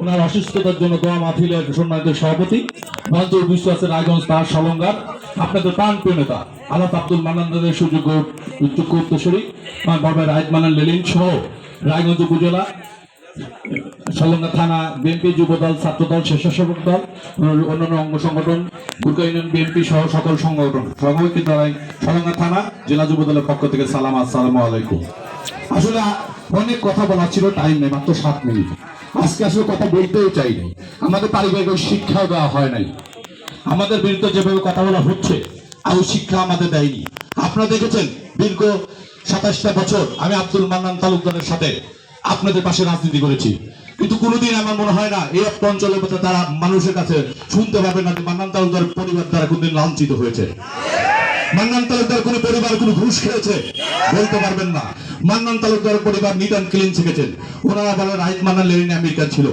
ওনার অসুস্থতার জন্য দোয়া মাহফিলের সম্মানিত সভাপতি মঞ্চ বিশ্বাসের রায়গঞ্জ তার সলঙ্গার, আপনাদের প্রাণ প্রিয় নেতা আল্লাহ আব্দুল মান্নানদের সুযোগ্য যোগ্য উত্তরসূরি বাবা রায়ত মান্নান লেলিন সহ রায়গঞ্জ উপজেলা, সলঙ্গা থানা বিএনপি যুবদল ছাত্রদল স্বেচ্ছাসেবক দল, অন্যান্য অঙ্গ সংগঠন গুরকা ইউনিয়ন বিএনপি সহ সকল সংগঠন সভাপতি দ্বারাই সলঙ্গা থানা জেলা যুবদলের পক্ষ থেকে সালাম আসসালামু আলাইকুম। আসলে অনেক কথা বলা ছিল টাইম নেই, মাত্র সাত মিনিট আজকে আসলে কথা বলতেও চাই নাই। আমাদের পারিবারিক ওই শিক্ষাও দেওয়া হয় নাই। আমাদের বিরুদ্ধে যেভাবে কথা বলা হচ্ছে আর শিক্ষা আমাদের দেয়নি। আপনারা দেখেছেন, দীর্ঘ সাতাশটা বছর আমি আব্দুল মান্নান তালুকদারের সাথে আপনাদের পাশে রাজনীতি করেছি। কিন্তু কোনোদিন আমার মনে হয় না, এই একটা অঞ্চলের মধ্যে তারা মানুষের কাছে শুনতে পাবে না যে মান্নান তালুকদার পরিবার দ্বারা কোনদিন লাঞ্ছিত হয়েছে। মান্নান তালুকদার কোন পরিবার, কোন ঘুষ খেয়েছে? বলতে পারবেন না। মান্নান তালুকদার পরিবার অ্যান্ড ক্লিন শিখেছেন। ওনারা বলেন রাহিত মান্নান লেনিন আমেরিকান ছিল।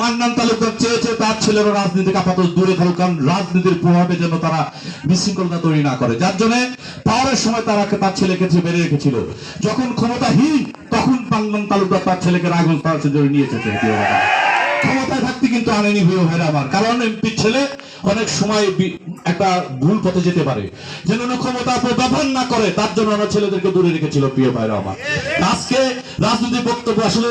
মান্নান তালুকদার চেয়েছে, তার ছেলেরা রাজনীতি আপাতত দূরে থাকুক কারণ রাজনীতির প্রভাবে যেন তারা বিশৃঙ্খলতা তৈরি না করে। যার জন্য পাওয়ারের সময় তারা তার ছেলেকে বেড়ে রেখেছিল। যখন ক্ষমতাহীন, তখন মান্নান তালুকদার তার ছেলেকে রাগঞ্জ তার নিয়ে এসেছে। ক্ষমতায় থাকতে কিন্তু আনেনি প্রিয় ভাইরা আমার। কারণ এমপির ছেলে অনেক সময় একটা ভুল পথে যেতে পারে। যেন ক্ষমতা ব্যবহার না করে, তার জন্য ওনার ছেলেদেরকে দূরে রেখেছিল প্রিয় ভাইরা আমার। আজকে রাজনৈতিক বক্তব্য আসলে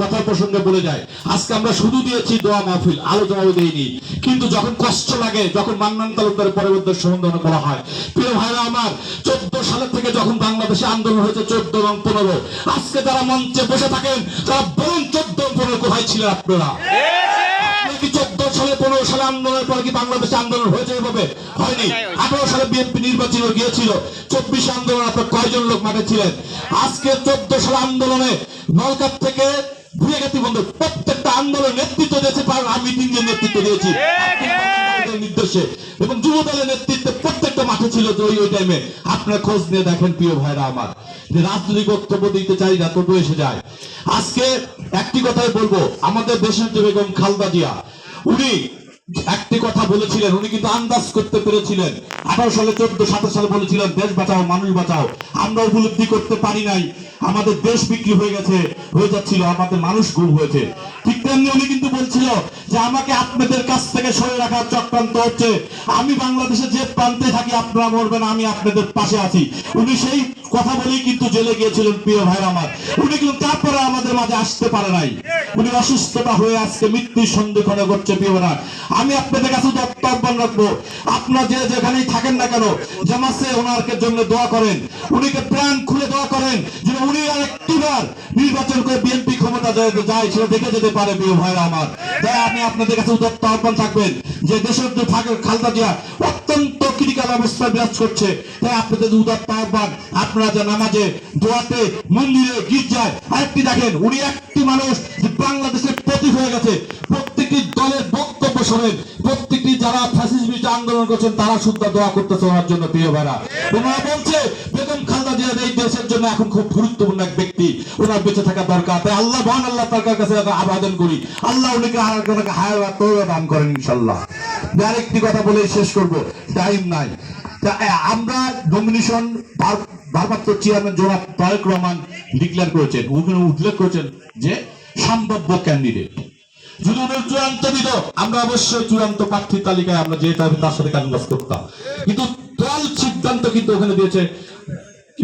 কথা প্রসঙ্গে বলে যায়, আজকে আমরা শুধু দিয়েছি দোয়া মাহফিল, আলোচনাও দেইনি। কিন্তু যখন কষ্ট লাগে, যখন মান্নান তালুকদারের পরবর্তী সম্বোধন করা হয়, প্রিয় ভাইরা আমার, চোদ্দ সালের থেকে যখন বাংলাদেশে আন্দোলন হয়েছে চোদ্দ এবং পনেরো, আজকে যারা মঞ্চে বসে থাকেন, তারা বলুন চোদ্দ পনেরো কোথায় ছিলেন আপনারা? সালে সালে আন্দোলনের পরে কি বাংলাদেশে আন্দোলন হয়েছে এভাবে? হয়নি। আঠারো সালে বিএনপি নির্বাচন গিয়েছিল। চব্বিশ আন্দোলন আপনার কয়জন লোক মাঠে ছিলেন? আজকে চোদ্দ সালে আন্দোলনে নলকাপ থেকে বন্ধু প্রত্যেকটা আন্দোলন নেতৃত্ব দিয়েছে আমি তিনজন নেতৃত্ব দিয়েছি। নির্দেশে। এবং যুব দলের নেতৃত্বে প্রত্যেকটা মাঠে ছিল ওই টাইমে আপনার খোঁজ নিয়ে দেখেন প্রিয় ভাইরা আমার। যে রাজনৈতিক বক্তব্য দিতে চাই না তবু এসে যায়। আজকে একটি কথাই বলব আমাদের দেশের যে বেগম খালদা জিয়া উনি একটি কথা বলেছিলেন, উনি কিন্তু আন্দাজ করতে পেরেছিলেন। আঠারো সালে, চোদ্দ, সাতাশ সালে বলেছিলেন, দেশ বাঁচাও, মানুষ বাঁচাও। আমরা উপলব্ধি করতে পারি নাই। আমাদের দেশ বিক্রি হয়ে গেছে, হয়ে যাচ্ছিল, আমাদের মানুষ গুম হয়েছে। ঠিক তেমনি উনি কিন্তু বলছিল যে, আমাকে আপনাদের কাছ থেকে সরে রাখার চক্রান্ত হচ্ছে। আমি বাংলাদেশে যে প্রান্তে থাকি, আপনারা মরবেন, আমি আপনাদের পাশে আছি। উনি সেই কথা বলেই কিন্তু জেলে গিয়েছিলেন প্রিয় ভাই আমার। উনি কিন্তু তারপরে আমাদের মাঝে আসতে পারে নাই। উনি অসুস্থতা হয়ে আজকে মৃত্যুর সন্ধিক্ষণে করছে প্রিয় ভাই আমি আপনাদের কাছে দপ্তর রাখব। আপনারা যে যেখানেই থাকেন না কেন জামাসে ওনারকে জন্য দোয়া করেন। উনিকে প্রাণ খুলে দোয়া করেন যে উনি আর একটিবার নির্বাচন করে বিএনপি ক্ষমতা যায় সেটা দেখে যেতে পারে প্রিয় ভাইরা আমার। তাই আমি আপনাদের কাছে উদত্ত আহ্বান থাকবেন যে দেশের যে থাকে খালদা জিয়া অত্যন্ত ক্রিটিক্যাল অবস্থা বিরাজ করছে। তাই আপনাদের উদত্ত আহ্বান, আপনারা যে নামাজে, দোয়াতে, মন্দিরে গির্জায়। আরেকটি দেখেন, উনি একটি মানুষ বাংলাদেশের প্রতি হয়ে গেছে। প্রত্যেকটি দলের বক্তব্য শোনেন। প্রত্যেকটি যারা বিরুদ্ধে আন্দোলন করছেন, তারা শুদ্ধ দোয়া করতেছে ওনার জন্য, প্রিয় ভাইরা। ওনারা বলছে, বেগম খালদা জিয়া এই দেশের জন্য এখন খুব গুরুত্বপূর্ণ এক ব্যক্তি। ওনার বেঁচে থাকা দরকার তাই আল্লাহ মহান আল্লাহ তার কাছে আবেদন করি। আল্লাহ উনিকে আর ওনাকে হায়ার দান করেন ইনশাল্লাহ আরেকটি কথা বলে শেষ করব। টাইম নাই। আমরা নমিনেশন ভারপ্রাপ্ত চেয়ারম্যান জনাব তারেক রহমান ডিক্লেয়ার করেছেন ওখানে উল্লেখ করেছেন যে সম্ভাব্য ক্যান্ডিডেট যদি উনি চূড়ান্ত দিত, আমরা অবশ্যই চূড়ান্ত তালিকায় আমরা যেটা তার সাথে করতাম। কিন্তু দল সিদ্ধান্ত কিন্তু ওখানে দিয়েছে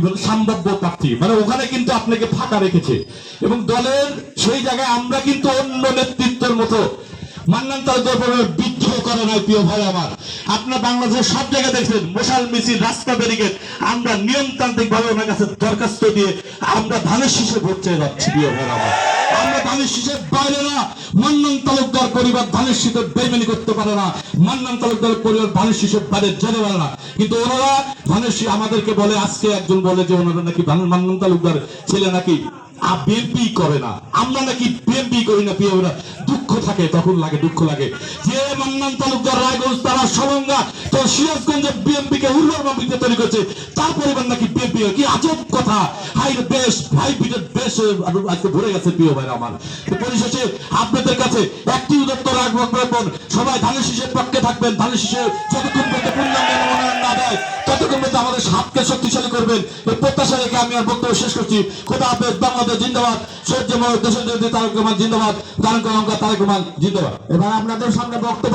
বলে, সম্ভাব্য প্রার্থী। মানে ওখানে কিন্তু আপনাকে ফাঁকা রেখেছে। এবং দলের সেই জায়গায় আমরা কিন্তু অন্য নেতৃত্বের মতো মান্নান তালুকদার বিদ্রোহ করে নাই, প্রিয় ভাই আমার। আপনার বাংলাদেশের সব জায়গায় দেখছেন, মশাল মিছিল, রাস্তা ব্যারিকেড। আমরা নিয়মতান্ত্রিক ভাবে ওনার কাছে দরখাস্ত দিয়ে আমরা ধানের শীষে ভোট চেয়ে যাচ্ছি প্রিয় ভাই আমার। আমরা ধানের শীষের বাইরে না মান্নান তালুকদার পরিবার ধানের বেমেনি করতে পারে না মান্নান তালুকদার পরিবার ধানের শীষের বাইরে পারে না। কিন্তু ওনারা ধানের শীষ আমাদেরকে বলে, আজকে একজন বলে যে ওনারা নাকি মান্নান তালুকদার ছেলে নাকি বিএনপি করে না। আমরা নাকি বিএনপি করি না প্রিয়। দুঃখ থাকে, তখন লাগে, দুঃখ লাগে যে মান্নান তালুকদার, রায়গঞ্জ তারা সলঙ্গা তো সিরাজগঞ্জে বিএনপি কে উর্বর মাটিতে তৈরি করছে। তার নাকি বিএনপি কি আজব কথা। হাই বেশ, ভাই বেশ আজকে ভরে গেছে প্রিয় ভাইরা আমার। পরিশেষে আপনাদের কাছে একটি উদত্ত রাখবেন সবাই ধানের শীষের পক্ষে থাকবেন, ধানের শীষে যতক্ষণ পর্যন্ত পূর্ণাঙ্গ মনোনয়ন না দেয়, ততক্ষণ পর্যন্ত আমাদের শক্তিশালী করবেন। এই প্রত্যাশা রেখে আমি আর বক্তব্য শেষ করছি। খোদা হাফেজ, বাংলাদেশ জিন্দাবাদ। সহ্য দেশের রহমান, জিন্দাবাদ। তারেক রহমান রহমান, জিন্দাবাদ। এবার আপনাদের সামনে বক্তব্য